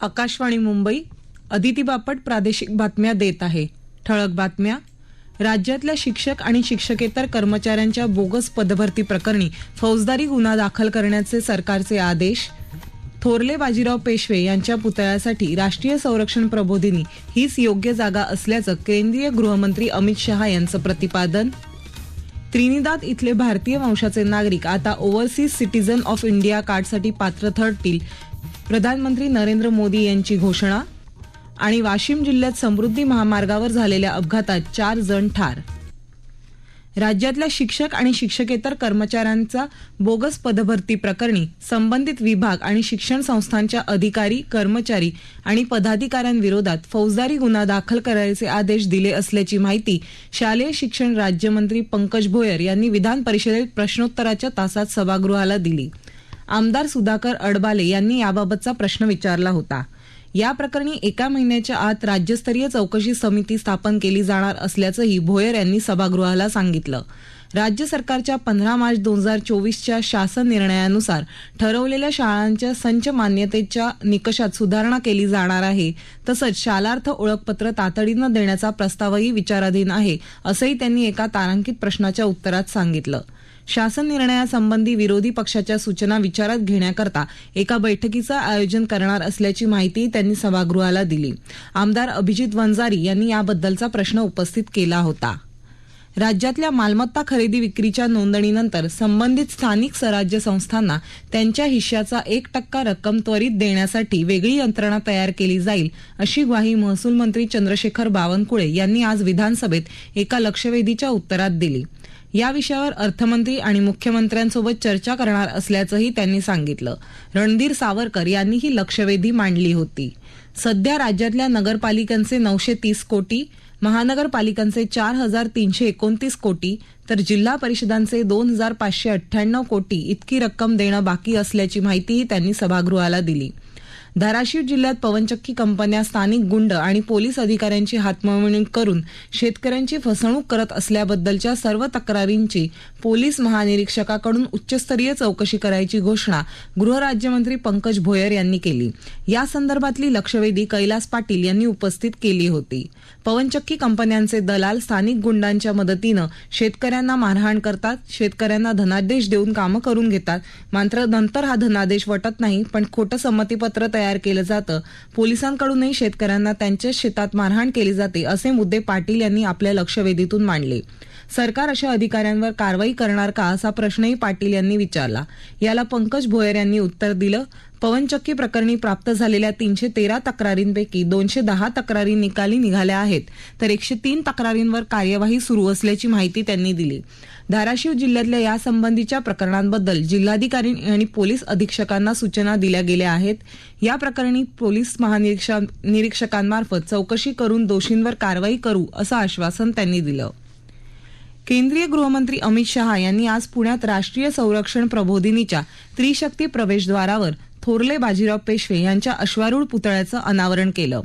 आकाशवाणी मुंबई अदिती बापट प्रादेशिक बातम्या देत आहे. ठळक बातम्या. राज्यातल्या शिक्षक आणि शिक्षकेतर कर्मचाऱ्यांच्या बोगस पदभरती प्रकरणी फौजदारी गुन्हा दाखल करण्याचे सरकारचे आदेश. थोरले बाजीराव पेशवे यांच्या पुतळ्यासाठी राष्ट्रीय संरक्षण प्रबोधिनी हीच योग्य जागा असल्याचं केंद्रीय गृहमंत्री अमित शहा यांचं प्रतिपादन. त्रिनिदाद इथले भारतीय वंशाचे नागरिक आता ओव्हरसीज सिटीजन ऑफ इंडिया कार्डसाठी पात्र ठरतील. प्रधानमंत्री नरेंद्र मोदी यांची घोषणा आणि वाशिम जिल्ह्यात समृद्धी महामार्गावर झालेल्या अपघातात चार जण ठार. राज्यातल्या शिक्षक आणि शिक्षकेतर कर्मचाऱ्यांचा बोगस पदभरती प्रकरणी संबंधित विभाग आणि शिक्षण संस्थांच्या अधिकारी कर्मचारी आणि पदाधिकाऱ्यांविरोधात फौजदारी गुन्हा दाखल करायचे आदेश दिले असल्याची माहिती शालेय शिक्षण राज्यमंत्री पंकज भोयर यांनी विधान परिषदेत प्रश्नोत्तराच्या तासात सभागृहाला दिली. आमदार सुधाकर अडबाले यांनी याबाबतचा प्रश्न विचारला होता. या प्रकरणी एका महिन्याच्या आत राज्यस्तरीय चौकशी समिती स्थापन केली जाणार असल्याचंही भोयर यांनी सभागृहाला सांगितलं. राज्य सरकारच्या पंधरा मार्च दोन हजार चोवीसच्या शासन निर्णयानुसार ठरवलेल्या शाळांच्या संच मान्यतेच्या निकषात सुधारणा केली जाणार आहे. तसंच शालार्थ ओळखपत्र तातडीनं देण्याचा प्रस्तावही विचाराधीन आहे असंही त्यांनी एका तारांकित प्रश्नाच्या उत्तरात सांगितलं. शासन निर्णयासंबंधी विरोधी पक्षाच्या सूचना विचारात घेण्याकरता एका बैठकीचं आयोजन करणार असल्याची माहिती त्यांनी सभागृहाला दिली. आमदार अभिजित वंजारी यांनी याबद्दलचा प्रश्न उपस्थित केला होता. राज्यातल्या मालमत्ता खरेदी विक्रीच्या नोंदणीनंतर संबंधित स्थानिक स्वराज्य संस्थांना त्यांच्या हिश्श्याचा एक टक्का रक्कम त्वरित देण्यासाठी वेगळी यंत्रणा तयार केली जाईल अशी ग्वाही महसूल मंत्री चंद्रशेखर बावनकुळे यांनी आज विधानसभेत एका लक्षवेधीच्या उत्तरात दिली. या विषयावर अर्थमंत्री आणि मुख्यमंत्र्यांसोबत चर्चा करणार असल्याचंही त्यांनी सांगितलं. रणधीर सावरकर यांनी ही लक्षवेधी मांडली होती. सध्या राज्यातल्या नगरपालिकांचे नऊशे तीस कोटी महानगरपालिकांचे चार हजार तीनशे एकोणतीस कोटी तर जिल्हा परिषदांचे दोन हजार पाचशे अठ्ठ्याण्णव कोटी इतकी रक्कम देणं बाकी असल्याची माहितीही त्यांनी सभागृहाला दिली. धाराशिव जिल्ह्यात पवनचक्की कंपन्या स्थानिक गुंड आणि पोलीस अधिकाऱ्यांची हातमळवणी करून शेतकऱ्यांची फसवणूक करत असल्याबद्दलच्या सर्व तक्रारींची पोलीस महानिरीक्षकाकडून उच्चस्तरीय चौकशी करायची घोषणा गृहराज्यमंत्री पंकज भोयर यांनी केली. या संदर्भातली लक्षवेधी कैलास पाटील यांनी उपस्थित केली होती. पवनचक्की कंपन्यांचे दलाल स्थानिक गुंडांच्या मदतीनं शेतकऱ्यांना मारहाण करतात शेतकऱ्यांना धनादेश देऊन कामं करून घेतात. मात्र नंतर हा धनादेश वटत नाही पण खोटं संमतीपत्र तयार केलं जातं. पोलिसांकडूनही शेतकऱ्यांना त्यांच्याच शेतात मारहाण केली जाते असे मुद्दे पाटील यांनी आपल्या लक्षवेधीतून मांडले. सरकार अशा अधिकाऱ्यांवर कारवाई करणार का असा प्रश्नही पाटील यांनी विचारला. याला पंकज भोयर यांनी उत्तर दिलं. पवनचक्की प्रकरणी प्राप्त झालेल्या तीनशे तेरा तक्रारींपैकी दोनशे दहा तक्रारी निकाली निघाल्या आहेत तर एकशे तीन तक्रारींवर कार्यवाही सुरू असल्याची माहिती त्यांनी दिली. धाराशिव जिल्ह्यातल्या यासंबंधीच्या प्रकरणांबद्दल जिल्हाधिकारी आणि पोलीस अधीक्षकांना सूचना दिल्या गेल्या आहेत. या प्रकरणी पोलीस महानिरीक्षकांमार्फत चौकशी करून दोषींवर कारवाई करू असं आश्वासन त्यांनी दिलं. केंद्रीय गृहमंत्री अमित शहा यांनी आज पुण्यात राष्ट्रीय संरक्षण प्रबोधिनीच्या त्रिशक्ती प्रवेशद्वारावर थोरले बाजीराव पेशवे यांच्या अश्वारूढ पुतळ्याचं अनावरण केलं.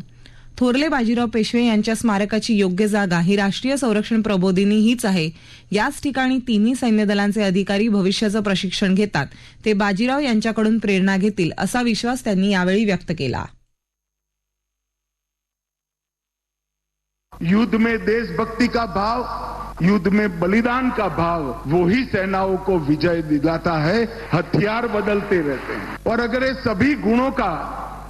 थोरले बाजीराव पेशवे यांच्या स्मारकाची योग्य जागा ही राष्ट्रीय संरक्षण प्रबोधिनी हीच आहे. याच ठिकाणी तिन्ही सैन्य दलांचे अधिकारी भविष्याचं प्रशिक्षण घेतात. ते बाजीराव यांच्याकडून प्रेरणा घेतील असा विश्वास त्यांनी यावेळी व्यक्त केला. युद्ध में देशभक्ति का भाव युद्ध में बलिदान का भाव, वो ही सेनाओं को विजय दिलाता है, हथियार बदलते रहते हैं। और अगर ये सभी गुणों का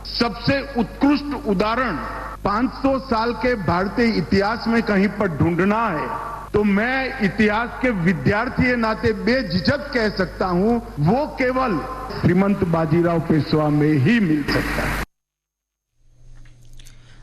सबसे उत्कृष्ट उदाहरण 500 साल के भारतीय इतिहास में कहीं पर ढूंढना है तो मैं इतिहास के विद्यार्थी नाते बेझिझक कह सकता हूँ, वो केवल श्रीमंत बाजीराव पेशवा में ही मिल सकता है।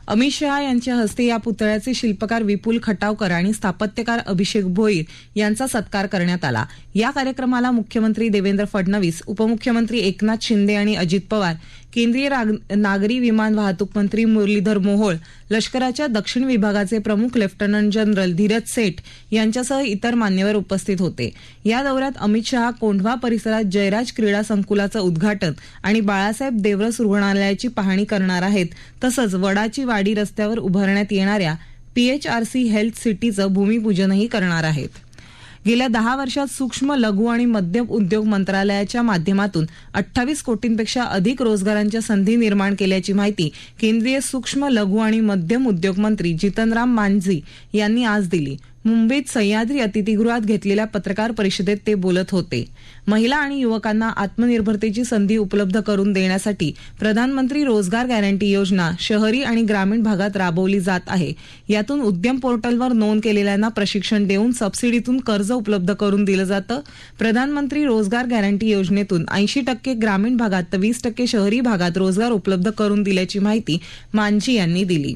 अमित शहा यांच्या हस्ते या पुतळ्याचे शिल्पकार विपुल खटावकर आणि स्थापत्यकार अभिषेक भोईर यांचा सत्कार करण्यात आला. या कार्यक्रमाला मुख्यमंत्री देवेंद्र फडणवीस उपमुख्यमंत्री एकनाथ शिंदे आणि अजित पवार केंद्रीय नागरी विमान वाहतूक मंत्री मुरलीधर मोहोळ लष्कराच्या दक्षिण विभागाचे प्रमुख लेफ्टनंट जनरल धीरज सेठ यांच्यासह इतर मान्यवर उपस्थित होते. या दौऱ्यात अमित शहा कोंढवा परिसरात जयराज क्रीडा संकुलाचं उद्घाटन आणि बाळासाहेब देवरस रुग्णालयाची पाहणी करणार आहेत तसंच वडाची वाडी रस्त्यावर उभारण्यात येणाऱ्या पीएचआरसी हेल्थ सिटीचं भूमिपूजनही करणार आहेत. गेल्या दहा वर्षात सूक्ष्म लघु आणि मध्यम उद्योग मंत्रालयाच्या माध्यमातून अठ्ठावीस कोटींपेक्षा अधिक रोजगारांच्या संधी निर्माण केल्याची माहिती केंद्रीय सूक्ष्म लघु आणि मध्यम उद्योग मंत्री जितनराम मांझी यांनी आज दिली. मुंबईत सह्याद्री अतिथीगृहात घेतलेल्या पत्रकार परिषदेत ते बोलत होते. महिला आणि युवकांना आत्मनिर्भरतेची संधी उपलब्ध करून देण्यासाठी प्रधानमंत्री रोजगार गॅरंटी योजना शहरी आणि ग्रामीण भागात राबवली जात आहे. यातून उद्यम पोर्टलवर नोंद केलेल्यांना प्रशिक्षण देऊन सबसिडीतून कर्ज उपलब्ध करून दिलं जातं. प्रधानमंत्री रोजगार गॅरंटी योजनेतून ऐंशी टक्के ग्रामीण भागात तर वीस टक्के शहरी भागात रोजगार उपलब्ध करून दिल्याची माहिती मांझी यांनी दिली.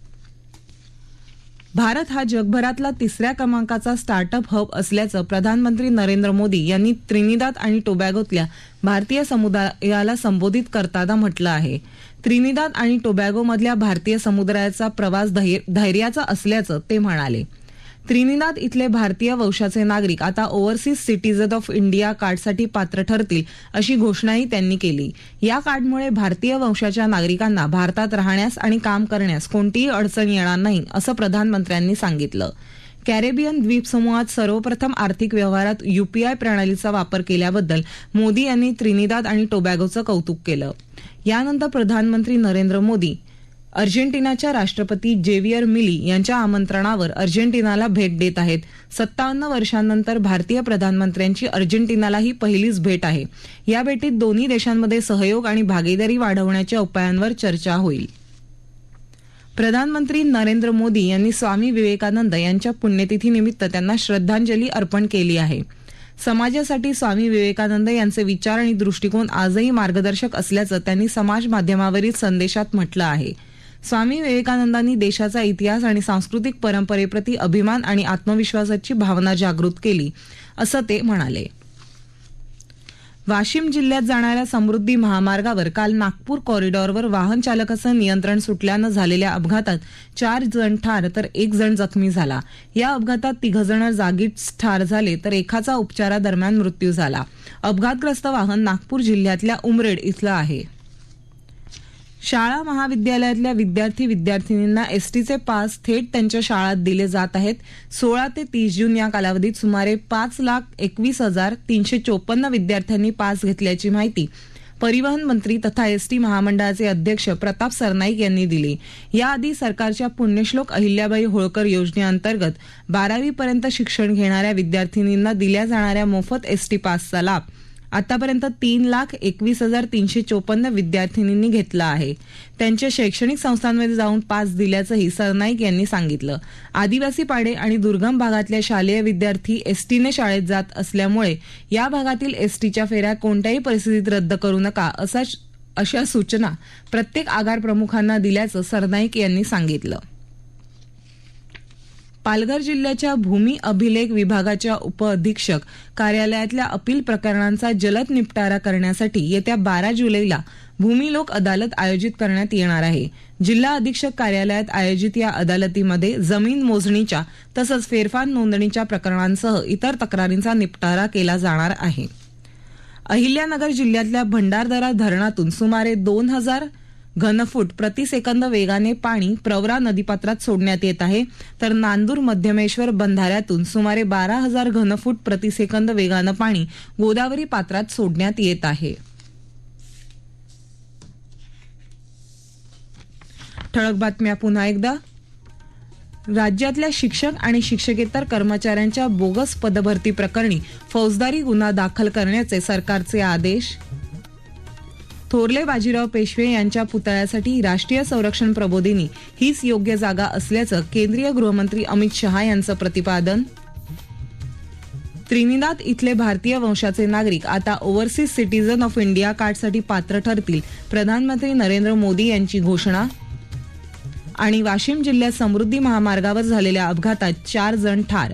भारत हा जगभरातला तिसऱ्या क्रमांकाचा स्टार्टअप हब असल्याचं प्रधानमंत्री नरेंद्र मोदी यांनी त्रिनिदाद आणि टोबॅगोतल्या भारतीय समुदायाला संबोधित करताना म्हटलं आहे. त्रिनिदाद आणि टोबॅगोमधल्या भारतीय समुदायाचा प्रवास धैर्याचा असल्याचं ते म्हणाले. त्रिनिदाद इथले भारतीय वंशाचे नागरिक आता ओव्हरसीज सिटीजन ऑफ इंडिया कार्डसाठी पात्र ठरतील अशी घोषणाही त्यांनी केली. या कार्डमुळे भारतीय वंशाच्या नागरिकांना भारतात राहण्यास आणि काम करण्यास कोणतीही अडचण येणार नाही असं प्रधानमंत्र्यांनी सांगितलं. कॅरेबियन द्वीपसमूहात सर्वप्रथम आर्थिक व्यवहारात युपीआय प्रणालीचा वापर केल्याबद्दल मोदी यांनी त्रिनिदाद आणि टोबॅगोचं कौतुक केलं. यानंतर प्रधानमंत्री नरेंद्र मोदी अर्जेंटिनाच्या राष्ट्रपती जेवियर मिली यांच्या आमंत्रणावर अर्जेंटिनाला भेट देत आहेत. सत्तावन्न वर्षांनंतर भारतीय प्रधानमंत्र्यांची अर्जेंटिनाला ही पहिलीच भेट आहे. या भेटीत दोन्ही देशांमध्ये सहयोग आणि भागीदारी वाढवण्याच्या उपायांवर चर्चा होईल. प्रधानमंत्री नरेंद्र मोदी यांनी स्वामी विवेकानंद यांच्या पुण्यतिथीनिमित्त त्यांना श्रद्धांजली अर्पण केली आहे. समाजासाठी स्वामी विवेकानंद यांचे विचार आणि दृष्टिकोन आजही मार्गदर्शक असल्याचं त्यांनी समाज माध्यमावरील संदेशात म्हटलं आहे. स्वामी विवेकानंदांनी देशाचा इतिहास आणि सांस्कृतिक परंपरेप्रती अभिमान आणि आत्मविश्वासाची भावना जागृत केली असं ते म्हणाले. वाशिम जिल्ह्यात जाणाऱ्या समृद्धी महामार्गावर काल नागपूर कॉरिडॉरवर वाहन चालकाचं नियंत्रण सुटल्यानं झालेल्या अपघातात चार जण ठार तर एक जण जखमी झाला. या अपघातात तिघजण जागीच ठार झाले तर एकाचा उपचारादरम्यान मृत्यू झाला. अपघातग्रस्त वाहन नागपूर जिल्ह्यातल्या उमरेड इथलं आहे. शाळा महाविद्यालयातल्या विद्यार्थी विद्यार्थिनींना एसटीचे पास थेट त्यांच्या शाळात दिले जात आहेत. सोळा ते तीस जून या कालावधीत सुमारे पाच लाख एकवीस हजार तीनशे चोपन्न विद्यार्थ्यांनी पास घेतल्याची माहिती परिवहन मंत्री तथा एसटी महामंडळाचे अध्यक्ष प्रताप सरनाईक यांनी दिली. याआधी सरकारच्या पुण्यश्लोक अहिल्याबाई होळकर योजनेअंतर्गत बारावीपर्यंत शिक्षण घेणाऱ्या विद्यार्थिनींना दिल्या जाणाऱ्या मोफत एसटी पासचा लाभ आतापर्यंत तीन लाख एकवीस हजार तीनशे चोपन्न विद्यार्थिनींनी घेतला आहे. त्यांच्या शैक्षणिक संस्थांमध्ये जाऊन पास दिल्याचंही सरनाईक यांनी सांगितलं. आदिवासी पाडे आणि दुर्गम भागातल्या शालेय विद्यार्थी एसटीने शाळेत जात असल्यामुळे या भागातील एसटीच्या फेऱ्या कोणत्याही परिस्थितीत रद्द करू नका असा अशा सूचना प्रत्येक आगार प्रमुखांना दिल्याचं सरनाईक यांनी सांगितलं. पालघर जिल्ह्याच्या भूमी अभिलेख विभागाच्या उपअधीक्षक कार्यालयातल्या अपील प्रकरणांचा जलद निपटारा करण्यासाठी येत्या बारा जुलैला भूमी लोक अदालत आयोजित करण्यात येणार आहे. जिल्हा अधीक्षक कार्यालयात आयोजित या अदालतीमध्ये जमीन मोजणीच्या तसंच फेरफार नोंदणीच्या प्रकरणांसह इतर तक्रारींचा निपटारा केला जाणार आहे. अहिल्यानगर जिल्ह्यातल्या भंडारदरा धरणातून सुमारे दोन हजार घनफूट प्रतिसेकंद वेगाने पाणी प्रवरा नदीपात्रात सोडण्यात येत आहे. तर नांदूर मध्यमेश्वर बंधाऱ्यातून सुमारे बारा हजार घनफूट प्रतिसेकंद वेगानं पाणी गोदावरी पात्रात सोडण्यात येत आहे. ठळक बातम्या पुन्हा एकदा. राज्यातल्या शिक्षक आणि शिक्षकेतर कर्मचाऱ्यांच्या बोगस पदभरती प्रकरणी फौजदारी गुन्हा दाखल करण्याचे सरकारचे आदेश. थोरले बाजीराव पेशवे यांच्या पुतळ्यासाठी राष्ट्रीय संरक्षण प्रबोधिनी हीच योग्य जागा असल्याचं केंद्रीय गृहमंत्री अमित शहा यांचं प्रतिपादन. त्रिनिदाद इथले भारतीय वंशाचे नागरिक आता ओव्हरसीज सिटीजन ऑफ इंडिया कार्डसाठी पात्र ठरतील प्रधानमंत्री नरेंद्र मोदी यांची घोषणा. आणि वाशिम जिल्ह्यात समृद्धी महामार्गावर झालेल्या अपघातात चार जण ठार.